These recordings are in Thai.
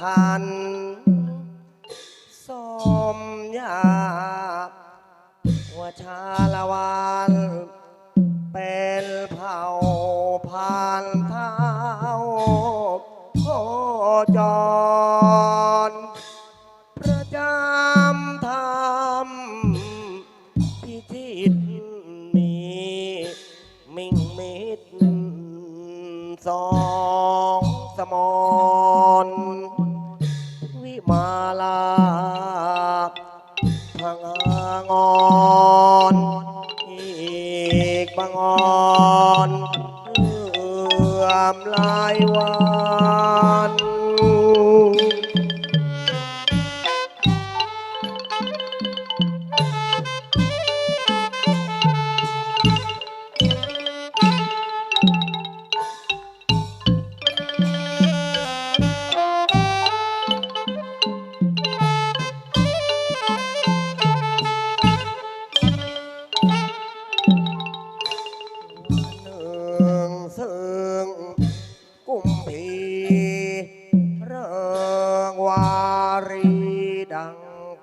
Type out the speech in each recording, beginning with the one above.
ทานสมยาวชาลวานเป็นเผ่าผ่านเท้าโคจร ประจำธรรมพิธีมีมิ่งมิตรสองสมอน อนเลื่อมลายวาน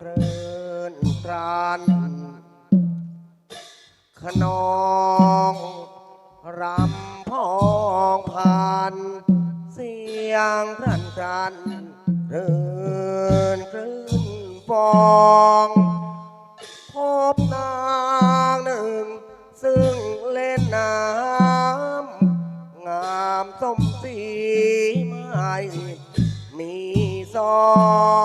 งเพลินตรันขนองรำพองพันเสียงพรันพรันเรื่นคลื่นฟองพบนางหนึ่ง ซึ่งเล่นน้ำงามสมศรีไม่มีซองชื่อ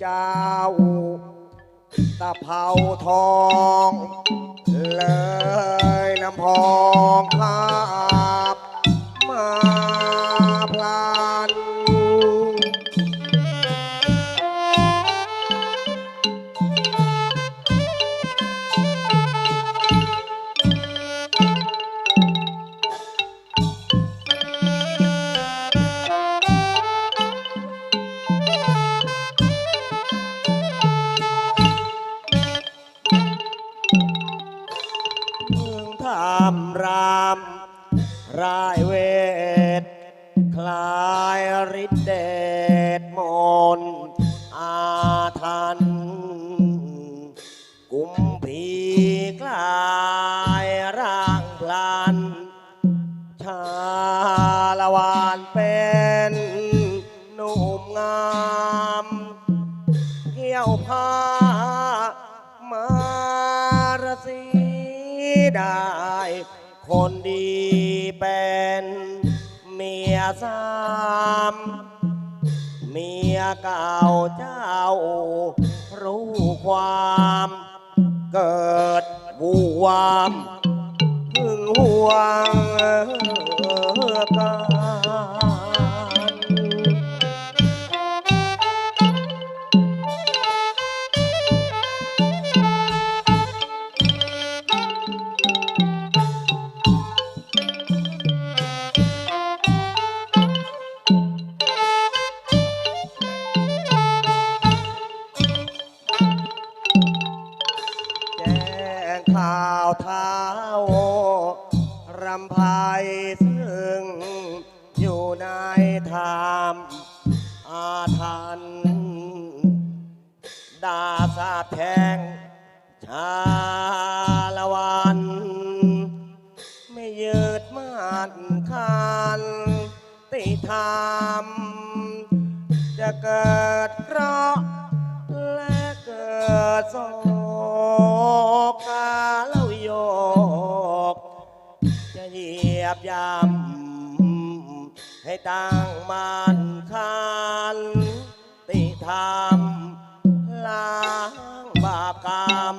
เจ้าตะเภาทอง เลยน้ำพองคา มืองทำรามรายเวท คลายฤทธิเดชมนอาทัน กุมพีกลายร่างพลัน ชาละวานเป็นหนุ่มงาม เกี่ยวผ้า ได้ คนดีเป็นเมียสามเมียเก่าเจ้า รู้ความเกิดวูวามหึงหวง รำไพซึ่งอยู่ในธรรมอาทันดาสาแทงชาละวัน ไม่ยืดมันคันติธรรมจะเกิดำให้ตั้งมันคันติธรรมล้างบาปกรรม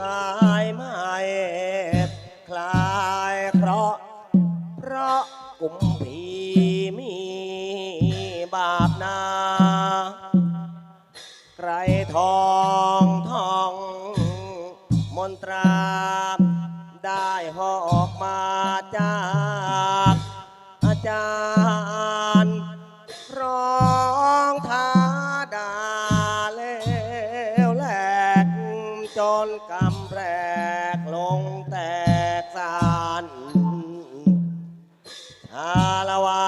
หายไม่คลายเคราะห์เพราะกุมพีมีบาปนา ใครทอ Palawan.